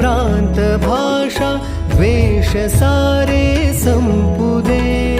प्रांत भाषा वेश सारे सम्पुदे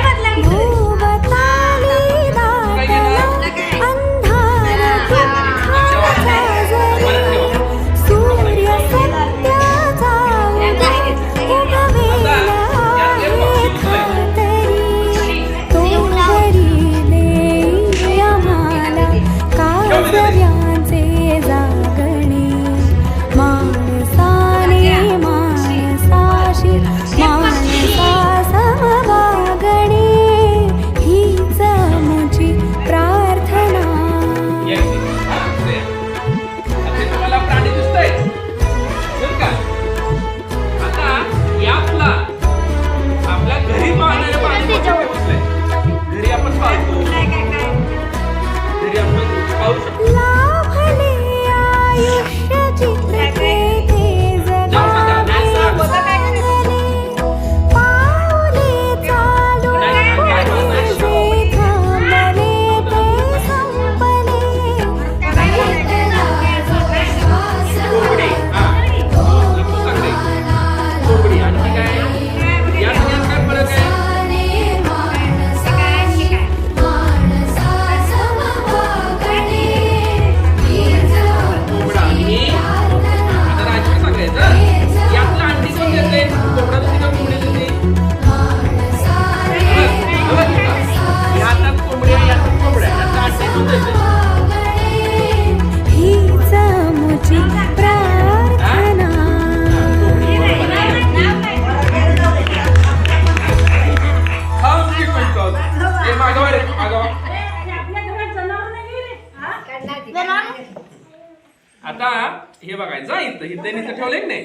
आता हे बघायचं इथं इथं इथं ठेवले नाही?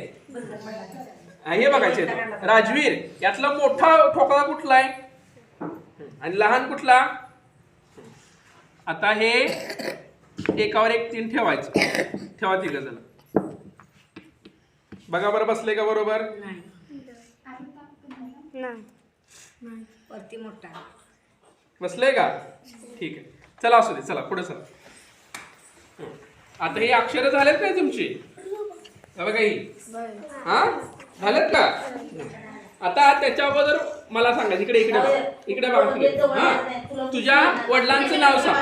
हे बघायचे राजवीर यातला मोठा ठोकळा कुठला आहे? आणि लहान कुठला? आता हे एकावर एक तीन ठेवायचं. ठेवा ती गजला बघा बरं बसले का बरोबर? बसले का? ठीक आहे. चला असू दे चला पुढे चला. आता ही अक्षर झालेत काय तुमची? काही हा. झालेत का? आता त्याच्या अगोदर मला सांगा इकडे इकडे इकडे बघा हा? तुझ्या वडिलांचं नाव सांग.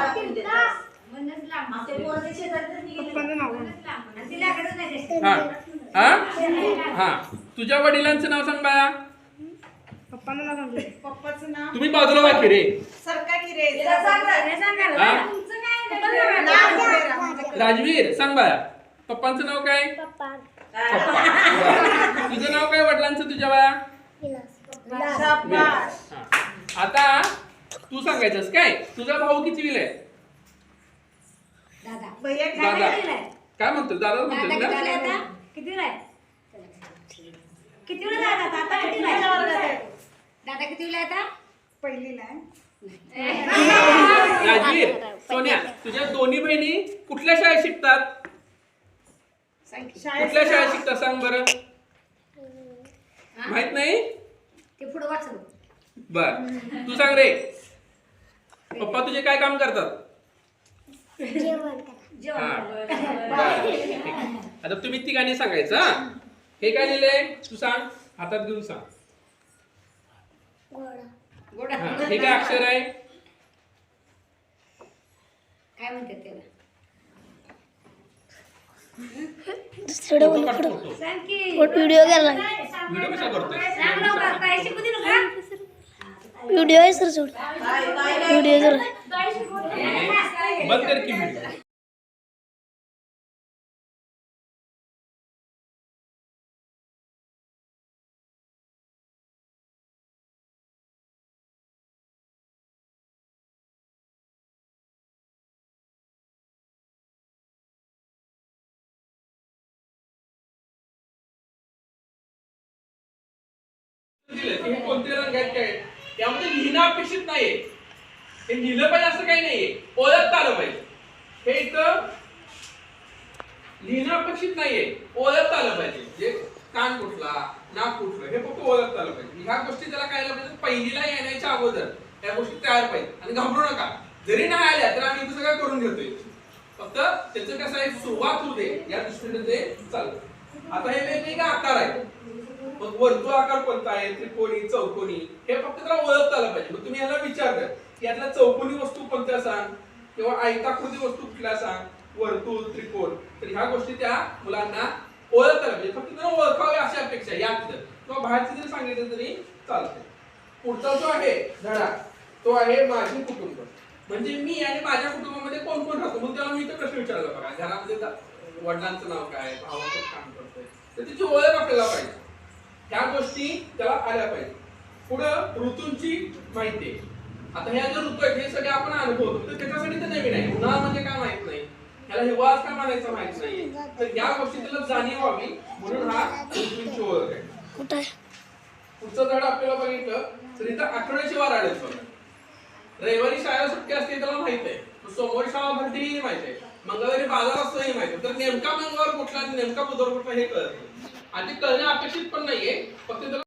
हा? हा? हा. तुझ्या वडिलांचं नाव सांग बाया तुम्ही बाजूला वा किरे राजवीर. सांग बाया पप्पांचं नाव काय? पप्पा. तुझं नाव काय वडिलांचं तुझ्या बाया. हा. आता तू सांगायचंस काय? तुझा भाऊ किती आहे? भैया दादा. काय काय म्हणतो दादा म्हणतो ना दादा? किती वेळा आता? पहिलीला आहे. राजवीर. सोन्या तुझ्या दोन्ही बहिणी कुठल्या शाळेत शिकतात? कुठल्या शाळेत शिकतात सांग बरं. माहीत नाही? ते पुढे वाचलं. बर. तू सांग रे. पप्पा तुझे काय काम करतात? हा. बरं. ठीक. आता तुम्ही तिघांनी सांगायचं हा? हे काय लिहिलंय? तू सांग. हातात घेऊन सांग. हा. हे काय अक्षर आहे? काय म्हणतात त्याला. सांग की. व्हिडिओ गेला व्हिडिओ कसा करतोय? सांग लवकर काय शिकू दिलं का व्हिडिओ आहे सर सोड. व्हिडिओ जर बंद कर की व्हिडिओ. दिलं की हे कोणत्या रंगात काय त्यामध्ये लिहिणं अपेक्षित नाहीये. हे लिहिलं पाहिजे असं काही नाहीये. ओळखता आलं पाहिजे. हे इथं लिहिणं अपेक्षित नाहीये. ओळखता आलं पाहिजे. म्हणजे कान कुठला नाक कुठलं हे फक्त ओळखता आलं पाहिजे. ह्या गोष्टी त्याला कळायला पाहिजे. पहिलीला येण्याच्या अगोदर त्या गोष्टी तयार पाहिजे. आणि घाबरू नका. जरी नाही आल्या तर आम्ही इथं सगळं करून घेतोय. फक्त त्याचं कसं आहे सुरुवात होते या दृष्टीने ते चालतं. आता हे वेगवेगळे आकार आहेत. मग वर्तुळ आकार कोणता आहे? त्रिकोणी चौकोनी हे फक्त त्याला ओळखता आलं पाहिजे. मग तुम्ही याला विचारलं की यातल्या चौकोनी वस्तू कोणत्या सांग? किंवा आयताकृती वस्तू कुठल्या सांग? वर्तुळ त्रिकोण. तर ह्या गोष्टी त्या मुलांना ओळखता पाहिजे. फक्त त्यांना ओळखावे अशी अपेक्षा आहे. यातलं किंवा बाहेरचं जरी सांगितलं तरी चालतंय. पुढचा जो आहे धडा तो आहे माझे कुटुंब. म्हणजे मी आणि माझ्या कुटुंबामध्ये कोण कोण राहतो? मग त्याला मी तर प्रश्न विचारला बघा. घरामध्ये वडिलांचं नाव काय? भावाचं काम करतोय तर त्याची ओळख आपल्याला पाहिजे. ह्या गोष्टी त्याला आल्या पाहिजे. पुढं ऋतूंची माहिती. आहे आता ह्या ज्या ऋतू आहेत हे सगळे आपण अनुभवतो तर त्याच्यासाठी ते नवीन आहे. उन्हाळा म्हणजे काय माहीत नाही. ह्याला हिवाळा काय म्हणायचं माहीत नाही. तर या गोष्टी त्याला जाणीव व्हावी म्हणून हा ऋतूंची ओळख आहे. पुढचं धड आपल्याला बघितलं तर इथं आठवड्याची वार आले रविवारी शाळा सुट्टी असते त्याला माहीत आहे. सोमवारी शाळा भरती ही माहीत आहे. मंगळवारी बाजार असतो हे माहीत तर नेमका मंगळवार कुठला नेमका बुधवार कुठला हे कळत नाही. आणि ते कळणं अपेक्षित पण नाहीये. फक्त त्याला